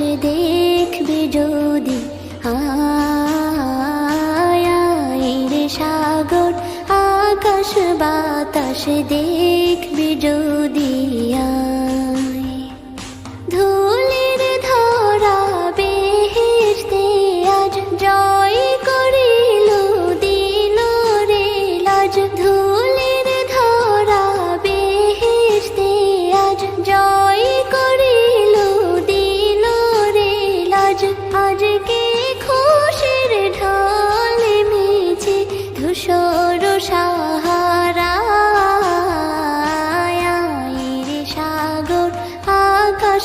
বাতাস দেখবে যদি রে সাগর আকাশ বাতাস দেখবে যদি